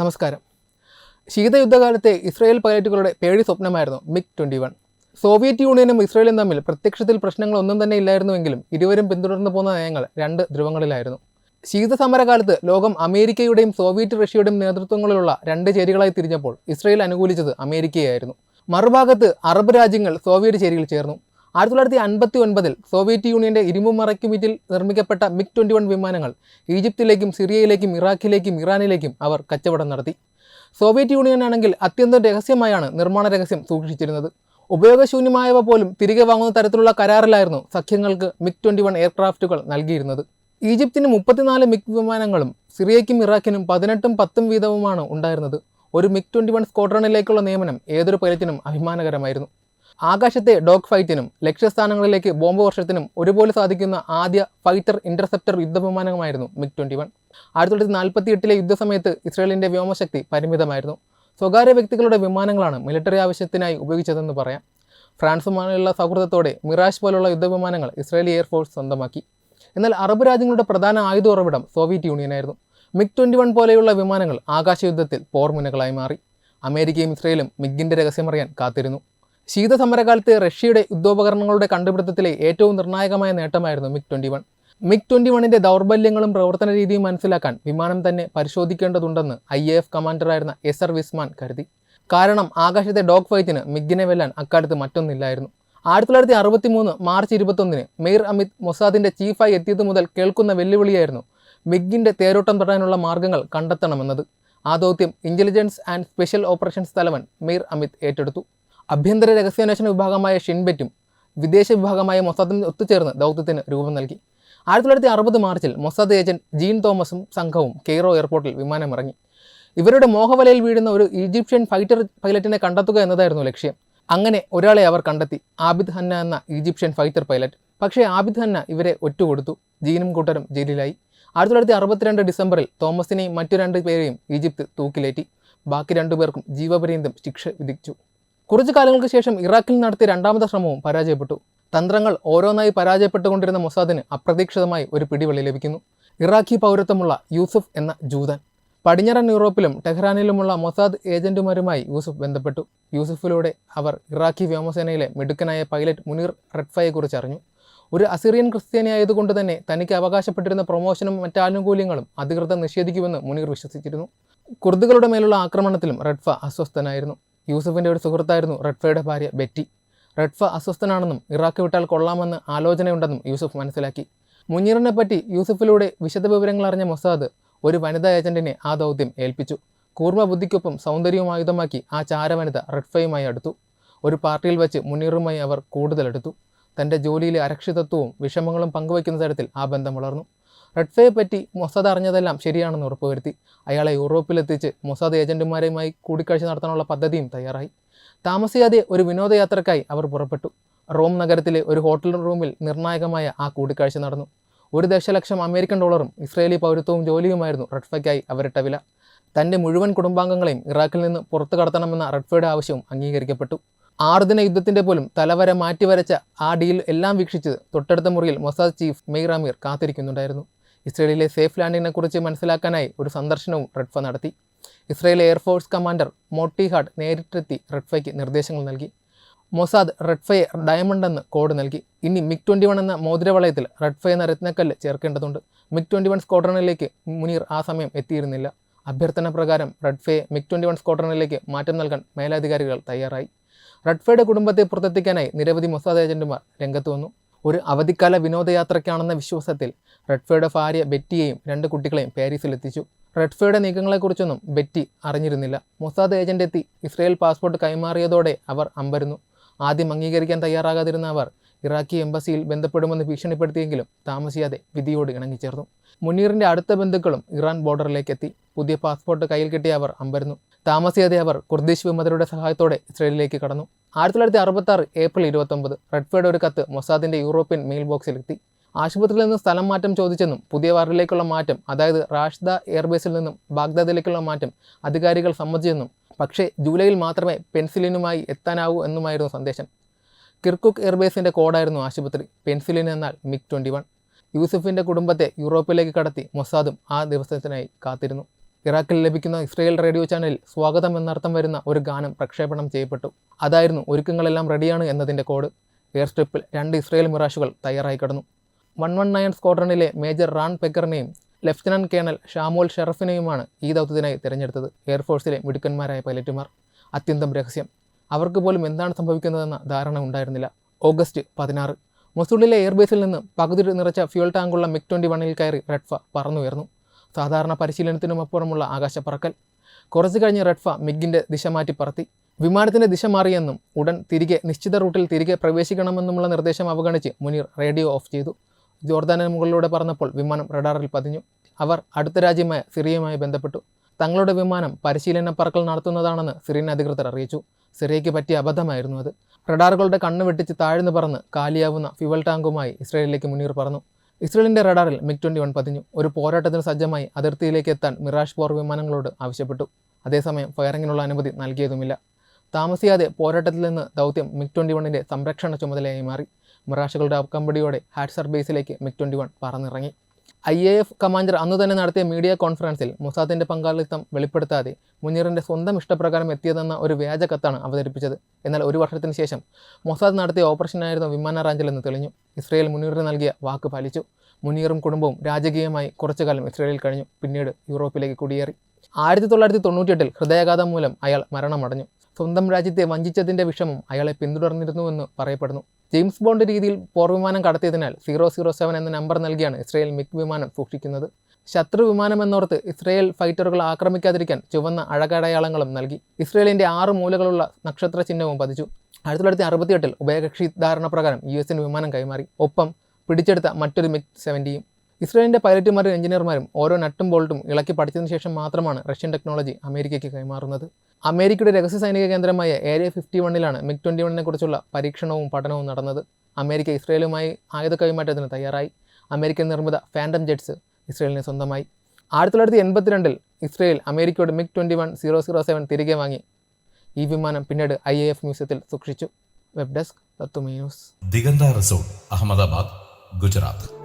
നമസ്കാരം. ശീതയുദ്ധകാലത്തെ ഇസ്രായേൽ പൈലറ്റുകളുടെ പേടി സ്വപ്നമായിരുന്നു മിഗ് ട്വന്റി വൺ. സോവിയറ്റ് യൂണിയനും ഇസ്രായേലും തമ്മിൽ പ്രത്യക്ഷത്തിൽ പ്രശ്നങ്ങളൊന്നും തന്നെ ഇല്ലായിരുന്നുവെങ്കിലും ഇരുവരും പിന്തുടർന്നു പോകുന്ന നയങ്ങൾ രണ്ട് ധ്രുവങ്ങളിലായിരുന്നു. ശീതസമരകാലത്ത് ലോകം അമേരിക്കയുടെയും സോവിയറ്റ് റഷ്യയുടെയും നേതൃത്വങ്ങളിലുള്ള രണ്ട് ചേരികളായി തിരിഞ്ഞപ്പോൾ ഇസ്രായേൽ അനുകൂലിച്ചത് അമേരിക്കയായിരുന്നു. മറുഭാഗത്ത് അറബ് രാജ്യങ്ങൾ സോവിയറ്റ് ചേരിയിൽ ചേർന്നു. ആയിരത്തി തൊള്ളായിരത്തി അൻപത്തി ഒൻപതിൽ സോവിയറ്റ് യൂണിയന്റെ ഇരുമ്പ് മറയ്ക്കുമിറ്റിൽ നിർമ്മിക്കപ്പെട്ട മിഗ് ട്വന്റി വൺ വിമാനങ്ങൾ ഈജിപ്തിലേക്കും സിറിയയിലേക്കും ഇറാഖിലേക്കും ഇറാനിലേക്കും അവർ കച്ചവടം നടത്തി. സോവിയറ്റ് യൂണിയൻ ആണെങ്കിൽ അത്യന്തം രഹസ്യമായാണ് നിർമ്മാണ രഹസ്യം സൂക്ഷിച്ചിരുന്നത്. ഉപയോഗശൂന്യമായവ പോലും തിരികെ വാങ്ങുന്ന തരത്തിലുള്ള കരാറിലായിരുന്നു സഖ്യങ്ങൾക്ക് മിഗ് ട്വന്റി വൺ എയർക്രാഫ്റ്റുകൾ നൽകിയിരുന്നത്. ഈജിപ്തിന് മുപ്പത്തിനാല് മിഗ് വിമാനങ്ങളും സിറിയയ്ക്കും ഇറാഖിനും പതിനെട്ടും പത്തും വീതവുമാണ് ഉണ്ടായിരുന്നത്. ഒരു മിഗ് ട്വന്റി വൺ സ്ക്വാഡ്രണിലേക്കുള്ള നിയമനം ഏതൊരു പൈലറ്റിനും അഭിമാനകരമായിരുന്നു. ആകാശത്തെ ഡോഗ് ഫൈറ്റിനും ലക്ഷ്യസ്ഥാനങ്ങളിലേക്ക് ബോംബ് വർഷത്തിനും ഒരുപോലെ സാധിക്കുന്ന ആദ്യ ഫൈറ്റർ ഇന്റർസെപ്റ്റർ യുദ്ധവിമാനമായിരുന്നു മിഗ് ട്വന്റി വൺ. ആയിരത്തി തൊള്ളായിരത്തി നാൽപ്പത്തി എട്ടിലെ യുദ്ധസമയത്ത് ഇസ്രയേലിന്റെ വ്യോമശക്തി പരിമിതമായിരുന്നു. സ്വകാര്യ വ്യക്തികളുടെ വിമാനങ്ങളാണ് മിലിറ്ററി ആവശ്യത്തിനായി ഉപയോഗിച്ചതെന്ന് പറയാം. ഫ്രാൻസുമായുള്ള സൗഹൃദത്തോടെ മിറാഷ് പോലുള്ള യുദ്ധവിമാനങ്ങൾ ഇസ്രായേലി എയർഫോഴ്സ് സ്വന്തമാക്കി. എന്നാൽ അറബ് രാജ്യങ്ങളുടെ പ്രധാന ആയുധ ഉറവിടം സോവിയറ്റ് യൂണിയനായിരുന്നു. മിഗ് ട്വന്റി വൺ പോലെയുള്ള വിമാനങ്ങൾ ആകാശയുദ്ധത്തിൽ പോർമുനകളായി മാറി. അമേരിക്കയും ഇസ്രയേലും മിഗിന്റെ രഹസ്യമറിയാൻ കാത്തിരുന്നു. ശീതസമരകാലത്ത് റഷ്യയുടെ യുദ്ധോപകരണങ്ങളുടെ കണ്ടുപിടുത്തത്തിലെ ഏറ്റവും നിർണായകമായ നേട്ടമായിരുന്നു MiG twenty one. MiG twenty വണ്ണിന്റെ ദൗർബല്യങ്ങളും പ്രവർത്തന രീതിയും മനസ്സിലാക്കാൻ വിമാനം തന്നെ പരിശോധിക്കേണ്ടതുണ്ടെന്ന് ഐ എ എഫ് കമാൻഡറായിരുന്ന എസ് ആർ വിസ്മാൻ കരുതി. കാരണം ആകാശത്തെ ഡോഗ് ഫൈറ്റിന് മിഗിനെ വെല്ലാൻ അക്കാലത്ത് മറ്റൊന്നില്ലായിരുന്നു. ആയിരത്തി തൊള്ളായിരത്തി അറുപത്തി മൂന്ന് മാർച്ച് ഇരുപത്തൊന്നിന് മെയ്ർ അമിത് മൊസാദിന്റെ ചീഫായി എത്തിയത് മുതൽ കേൾക്കുന്ന വെല്ലുവിളിയായിരുന്നു മിഗിന്റെ തേരോട്ടം തുടരാനുള്ള മാർഗങ്ങൾ കണ്ടെത്തണമെന്നത്. ആ ദൗത്യം ഇന്റലിജൻസ് ആൻഡ് സ്പെഷ്യൽ ഓപ്പറേഷൻസ് തലവൻ മെയ്ർ അമിത് ഏറ്റെടുത്തു. ആഭ്യന്തര രഹസ്യാന്വേഷണ വിഭാഗമായ ഷിൻബെറ്റും വിദേശ വിഭാഗമായ മൊസാദും ഒത്തുചേർന്ന് ദൗത്യത്തിന് രൂപം നൽകി. ആയിരത്തി തൊള്ളായിരത്തി അറുപത് മാർച്ചിൽ മൊസാദ് ഏജന്റ് ജീൻ തോമസും സംഘവും കെയ്റോ എയർപോർട്ടിൽ വിമാനമിറങ്ങി. ഇവരുടെ മോഹവലയിൽ വീഴുന്ന ഒരു ഈജിപ്ഷ്യൻ ഫൈറ്റർ പൈലറ്റിനെ കണ്ടെത്തുക എന്നതായിരുന്നു ലക്ഷ്യം. അങ്ങനെ ഒരാളെ അവർ കണ്ടെത്തി ആബിദ് ഹന്ന എന്ന ഈജിപ്ഷ്യൻ ഫൈറ്റർ പൈലറ്റ്. പക്ഷേ ആബിദ് ഹന്ന ഇവരെ ഒറ്റുകൊടുത്തു ജീനും കൂട്ടരും ജയിലിലായി. ആയിരത്തി തൊള്ളായിരത്തി അറുപത്തിരണ്ട് ഡിസംബറിൽ തോമസിനെയും മറ്റു രണ്ട് പേരെയും ഈജിപ്ത് തൂക്കിലേറ്റി. ബാക്കി രണ്ടുപേർക്കും ജീവപര്യന്തം ശിക്ഷ വിധിച്ചു. കുറച്ചു കാലങ്ങൾക്ക് ശേഷം ഇറാഖിൽ നടത്തിയ രണ്ടാമത്തെ ശ്രമവും പരാജയപ്പെട്ടു. തന്ത്രങ്ങൾ ഓരോന്നായി പരാജയപ്പെട്ടുകൊണ്ടിരുന്ന മൊസാദിന് അപ്രതീക്ഷിതമായി ഒരു പിടിവള്ളി ലഭിക്കുന്നു. ഇറാഖി പൗരത്വമുള്ള യൂസുഫ് എന്ന ജൂതൻ. പടിഞ്ഞാറൻ യൂറോപ്പിലും ടെഹ്റാനിലുമുള്ള മൊസാദ് ഏജന്റുമാരുമായി യൂസുഫ് ബന്ധപ്പെട്ടു. യൂസുഫിലൂടെ അവർ ഇറാഖി വ്യോമസേനയിലെ മിടുക്കനായ പൈലറ്റ് മുനീർ റെഡ്ഫയെക്കുറിച്ച് അറിഞ്ഞു. ഒരു അസിറിയൻ ക്രിസ്ത്യാനിയായതുകൊണ്ട് തന്നെ തനിക്ക് അവകാശപ്പെട്ടിരുന്ന പ്രൊമോഷനും മറ്റാനുകൂല്യങ്ങളും അധികൃതർ നിഷേധിക്കുമെന്ന് മുനീർ വിശ്വസിച്ചിരുന്നു. കുർദുകളുടെ മേലുള്ള ആക്രമണത്തിലും റെഡ്ഫ അസ്വസ്ഥനായിരുന്നു. യൂസഫിന്റെ ഒരു സുഹൃത്തായിരുന്നു റെഡ്ഫയുടെ ഭാര്യ ബെറ്റി. റെഡ്ഫ അസ്വസ്ഥനാണെന്നും ഇറാഖ് വിട്ടാൽ കൊള്ളാമെന്ന് ആലോചനയുണ്ടെന്നും യൂസഫ് മനസ്സിലാക്കി. മുനീറിനെ പറ്റി യൂസഫിലൂടെ വിശദവിവരങ്ങൾ അറിഞ്ഞ മൊസാദ് ഒരു വനിതാ ഏജന്റിനെ ആ ദൗത്യം ഏൽപ്പിച്ചു. കൂർമ്മ ബുദ്ധിക്കൊപ്പം സൗന്ദര്യവും ആയുധമാക്കി ആ ചാരവനിത റെഡ്ഫയുമായി അടുത്തു. ഒരു പാർട്ടിയിൽ വെച്ച് മുനീറുമായി അവർ കൂടുതലെടുത്തു തന്റെ ജോലിയിലെ അരക്ഷിതത്വവും വിഷമങ്ങളും പങ്കുവയ്ക്കുന്ന തരത്തിൽ ആ ബന്ധം വളർന്നു. റെഡ്ഫയെ പറ്റി മൊസാദ് അറിഞ്ഞതെല്ലാം ശരിയാണെന്ന് ഉറപ്പുവരുത്തി. അയാളെ യൂറോപ്പിലെത്തിച്ച് മൊസാദ് ഏജന്റുമാരുമായി കൂടിക്കാഴ്ച നടത്താനുള്ള പദ്ധതിയും തയ്യാറായി. താമസിയാതെ ഒരു വിനോദയാത്രക്കായി അവർ പുറപ്പെട്ടു. റോം നഗരത്തിലെ ഒരു ഹോട്ടൽ റൂമിൽ നിർണായകമായ ആ കൂടിക്കാഴ്ച നടന്നു. ഒരു ദശലക്ഷം അമേരിക്കൻ ഡോളറും ഇസ്രയേലി പൗരത്വവും ജോലിയുമായിരുന്നു റഡ്ഫയ്ക്കായി അവരിട്ട വില. തന്റെ മുഴുവൻ കുടുംബാംഗങ്ങളെയും ഇറാഖിൽ നിന്ന് പുറത്തു കടത്തണമെന്ന റഡ്ഫയുടെ ആവശ്യവും അംഗീകരിക്കപ്പെട്ടു. ആറുദിന യുദ്ധത്തിന്റെ പോലും തലവര മാറ്റിവരച്ച ആ ഡീൽ എല്ലാം വീക്ഷിച്ച് തൊട്ടടുത്ത മുറിയിൽ മൊസാദ് ചീഫ് മെയ്റാമീർ കാത്തിരിക്കുന്നുണ്ടായിരുന്നു. ഇസ്രയേലിലെ സേഫ് ലാൻഡിങ്ങിനെക്കുറിച്ച് മനസ്സിലാക്കാനായി ഒരു സന്ദർശനവും റെഡ്ഫ നടത്തി. Israel air force commander Motti Hod നേരിട്ടെത്തി റെഡ്ഫയ്ക്ക് നിർദ്ദേശങ്ങൾ നൽകി. മൊസാദ് റെഡ്ഫയെ ഡയമണ്ട് എന്ന് കോഡ് നൽകി. ഇനി മിഗ് ട്വന്റി വൺ എന്ന മോതിരവളയത്തിൽ റെഡ്ഫ എന്ന രത്നക്കല്ല് ചേർക്കേണ്ടതുണ്ട്. മിഗ് ട്വന്റി വൺ സ്ക്വാഡ്രണിലേക്ക് മുനീർ ആ സമയം എത്തിയിരുന്നില്ല. അഭ്യർത്ഥന പ്രകാരം റെഡ്ഫയെ മിഗ് ട്വന്റി വൺ സ്ക്വാഡ്രണിലേക്ക് മാറ്റം നൽകാൻ മേലധികാരികൾ തയ്യാറായി. റെഡ്ഫയുടെ കുടുംബത്തെ പുറത്തെത്തിക്കാനായി നിരവധി മൊസാദ് ഏജന്റുമാർ രംഗത്ത് വന്നു. ഒരു അവധിക്കാല വിനോദയാത്രയ്ക്കാണെന്ന വിശ്വാസത്തിൽ റെഡ്ഫേർഡ് ഭാര്യ ബെറ്റിയെയും രണ്ട് കുട്ടികളെയും പാരീസിലെത്തിച്ചു. റെഡ്ഫേർഡ് നീക്കങ്ങളെക്കുറിച്ചൊന്നും ബെറ്റി അറിഞ്ഞിരുന്നില്ല. മൊസാദ് ഏജന്റ് എത്തി ഇസ്രയേൽ പാസ്പോർട്ട് കൈമാറിയതോടെ അവർ അമ്പരുന്നു. ആദ്യം അംഗീകരിക്കാൻ തയ്യാറാകാതിരുന്ന അവർ ഇറാഖി എംബസിയിൽ ബന്ധപ്പെടുമെന്ന് ഭീഷണിപ്പെടുത്തിയെങ്കിലും താമസിയാതെ വിധിയോട് ഇണങ്ങിച്ചേർന്നു. മുനീറിന്റെ അടുത്ത ബന്ധുക്കളും ഇറാൻ ബോർഡറിലേക്ക് എത്തി പുതിയ പാസ്പോർട്ട് കയ്യിൽ കിട്ടിയ അവർ അമ്പരുന്നു. താമസിയാതെ അവർ കുർദിഷ് വിമതരുടെ സഹായത്തോടെ ഇസ്രയേലിലേക്ക് കടന്നു. ആയിരത്തി തൊള്ളായിരത്തി അറുപത്താറ് ഏപ്രിൽ ഇരുപത്തൊമ്പത് റെഡ്ഫേർഡ് ഒരു കത്ത് മൊസാദിന്റെ യൂറോപ്യൻ മെയിൽ ബോക്സിലെത്തി ആശുപത്രിയിൽ നിന്ന് സ്ഥലം മാറ്റം ചോദിച്ചെന്നും പുതിയ വാർഡിലേക്കുള്ള മാറ്റം അതായത് റാഷ്ദ എയർബേസിൽ നിന്നും ബാഗ്ദാദിലേക്കുള്ള മാറ്റം അധികാരികൾ സമ്മതിച്ചെന്നും പക്ഷേ ജൂലൈയിൽ മാത്രമേ പെൻസിലിനുമായി എത്താനാവൂ എന്നുമായിരുന്നു സന്ദേശം. കിർക്കുക്ക് എയർബേസിന്റെ കോഡായിരുന്നു ആശുപത്രി പെൻസിലിൻ എന്നാൽ മിക് ട്വന്റി വൺ. യൂസഫിന്റെ കുടുംബത്തെ യൂറോപ്പിലേക്ക് കടത്തി മൊസാദും ആ ദിവസത്തിനായി കാത്തിരുന്നു. ഇറാഖിൽ ലഭിക്കുന്ന ഇസ്രയേൽ റേഡിയോ ചാനലിൽ സ്വാഗതം എന്നർത്ഥം വരുന്ന ഒരു ഗാനം പ്രക്ഷേപണം ചെയ്യപ്പെട്ടു. അതായിരുന്നു ഒരുക്കങ്ങളെല്ലാം റെഡിയാണ് എന്നതിന്റെ കോഡ്. എയർ സ്ട്രിപ്പിൽ രണ്ട് ഇസ്രയേൽ മിറാഷുകൾ തയ്യാറായി കിടന്നു. വൺ വൺ നയൻ സ്ക്വാഡ്രണിലെ മേജർ റാൺ പെക്കറിനെയും ലഫ്റ്റനന്റ് കേണൽ ഷാമോൽ ഷെറഫിനെയുമാണ് ഈ ദൗത്യത്തിനായി തിരഞ്ഞെടുത്തത്. എയർഫോഴ്സിലെ മിടുക്കന്മാരായ പൈലറ്റുമാർ. അത്യന്തം രഹസ്യം. അവർക്ക് പോലും എന്താണ് സംഭവിക്കുന്നതെന്ന ധാരണ ഉണ്ടായിരുന്നില്ല. ഓഗസ്റ്റ് പതിനാറ്. മൊസൂളിലെ എയർബേസിൽ നിന്ന് പകുതി നിറച്ച ഫ്യൂൽ ടാങ്കുള്ള മിഗ് ട്വന്റി വണ്ണിൽ കയറി റെഡ്ഫ പറന്നുയർന്നു. സാധാരണ പരിശീലനത്തിനുമപ്പുറമുള്ള ആകാശപ്പറക്കൽ. കുറച്ചു കഴിഞ്ഞ് റെഡ്ഫ മിഗിന്റെ ദിശ മാറ്റി പറത്തി. വിമാനത്തിന്റെ ദിശ മാറിയെന്നും ഉടൻ തിരികെ നിശ്ചിത റൂട്ടിൽ തിരികെ പ്രവേശിക്കണമെന്നുമുള്ള നിർദ്ദേശം അവഗണിച്ച് മുനീർ റേഡിയോ ഓഫ് ചെയ്തു. ജോർദാനിന് മുകളിലൂടെ പറന്നപ്പോൾ വിമാനം റഡാറിൽ പതിഞ്ഞു. അവർ അടുത്ത രാജ്യമായ സിറിയയുമായി ബന്ധപ്പെട്ടു. തങ്ങളുടെ വിമാനം പരിശീലന പറക്കൽ നടത്തുന്നതാണെന്ന് സിറിയൻ അധികൃതർ അറിയിച്ചു. സിറിയയ്ക്ക് പറ്റിയ അബദ്ധമായിരുന്നു അത്. റഡാറുകളുടെ കണ്ണ് വെട്ടിച്ച് താഴ്ന്നു പറന്ന് കാലിയാവുന്ന ഫ്യുവൽ ടാങ്കുമായി ഇസ്രയേലിലേക്ക് മുനീർ പറന്നു. ഇസ്രയേലിന്റെ റഡാറിൽ മിഗ് ട്വന്റി വൺ പതിഞ്ഞു. ഒരു പോരാട്ടത്തിന് സജ്ജമായി അതിർത്തിയിലേക്ക് എത്താൻ മിറാഷ് പോർ വിമാനങ്ങളോട് ആവശ്യപ്പെട്ടു. അതേസമയം ഫയറിങ്ങിനുള്ള അനുമതി നൽകിയതുമില്ല. താമസിയാതെ പോരാട്ടത്തിൽ നിന്ന് ദൗത്യം മിഗ് ട്വന്റി വണ്ണിന്റെ സംരക്ഷണ ചുമതലയായി മാറി. മിറാഷുകളുടെ അക്കമ്പടിയോടെ ഹാറ്റ്സർ ബേസിലേക്ക് മിഗ് ട്വന്റി വൺ പറന്നിറങ്ങി. ഐ എ എഫ് കമാൻഡർ അന്നു തന്നെ നടത്തിയ മീഡിയ കോൺഫറൻസിൽ മൊസാദിന്റെ പങ്കാളിത്തം വെളിപ്പെടുത്താതെ മുനീറിന്റെ സ്വന്തം ഇഷ്ടപ്രകാരം എത്തിയതെന്ന ഒരു വ്യാജ കത്താണ് അവതരിപ്പിച്ചത്. എന്നാൽ ഒരു വർഷത്തിന് ശേഷം മൊസാദ് നടത്തിയ ഓപ്പറേഷനായിരുന്നു വിമാന റാഞ്ചിലെന്ന് തെളിഞ്ഞു. ഇസ്രയേൽ മുനീറിന് നൽകിയ വാക്ക് പാലിച്ചു മുനീറും കുടുംബവും രാജകീയമായി കുറച്ചു കാലം ഇസ്രയേലിൽ കഴിഞ്ഞു. പിന്നീട് യൂറോപ്പിലേക്ക് കുടിയേറി. ആയിരത്തി തൊള്ളായിരത്തി തൊണ്ണൂറ്റിയെട്ടിൽ ഹൃദയാഘാതം മൂലം അയാൾ മരണമടഞ്ഞു. സ്വന്തം രാജ്യത്തെ വഞ്ചിച്ചതിന്റെ വിഷമം അയാളെ പിന്തുടർന്നിരുന്നുവെന്ന് പറയപ്പെടുന്നു. ജെയിംസ് ബോണ്ട് രീതിയിൽ പോർവിമാനം കടത്തിയതിനാൽ സീറോ സീറോ സെവൻ എന്ന നമ്പർ നൽകിയാണ് ഇസ്രയേൽ മിഗ് വിമാനം സൂക്ഷിക്കുന്നത്. ശത്രു വിമാനം എന്നോർത്ത് ഇസ്രയേൽ ഫൈറ്ററുകൾ ആക്രമിക്കാതിരിക്കാൻ ചുവന്ന അഴകടയാളങ്ങളും നൽകി. ഇസ്രയേലിന്റെ ആറ് മൂലകളുള്ള നക്ഷത്ര ചിഹ്നവും പതിച്ചു. ആയിരത്തി തൊള്ളായിരത്തി അറുപത്തിയെട്ടിൽ ഉഭയകക്ഷി ധാരണ പ്രകാരം യു എസിന് വിമാനം കൈമാറി. ഒപ്പം പിടിച്ചെടുത്ത മറ്റൊരു മിഗ് സെവന്റിയും ഇസ്രയേലിന്റെ പൈലറ്റുമാരും എഞ്ചിനീയർമാരും ഓരോ നട്ടും ബോൾട്ടും ഇളക്കി പഠിച്ചതിന് ശേഷം മാത്രമാണ് റഷ്യൻ ടെക്നോളജി അമേരിക്കയ്ക്ക് കൈമാറുന്നത്. അമേരിക്കയുടെ രഹസ്യ സൈനിക കേന്ദ്രമായ ഏരിയ ഫിഫ്റ്റി വണ്ണിലാണ് മിഗ് ട്വന്റി വണ്ണിനെ കുറിച്ചുള്ള പരീക്ഷണവും പഠനവും നടന്നത്. അമേരിക്ക ഇസ്രയേലുമായി ആയുധ കൈമാറ്റത്തിന് തയ്യാറായി. അമേരിക്കൻ നിർമ്മിത ഫാൻഡം ജെറ്റ്സ് ഇസ്രയേലിന് സ്വന്തമായി. ആയിരത്തി തൊള്ളായിരത്തി എൺപത്തിരണ്ടിൽ ഇസ്രയേൽ അമേരിക്കയുടെ MiG twenty one zero zero seven തിരികെ വാങ്ങി. ഈ വിമാനം പിന്നീട് ഐ എ എഫ് മ്യൂസിയത്തിൽ സൂക്ഷിച്ചു. Web desk news. Diganta resort Ahmedabad Gujarat.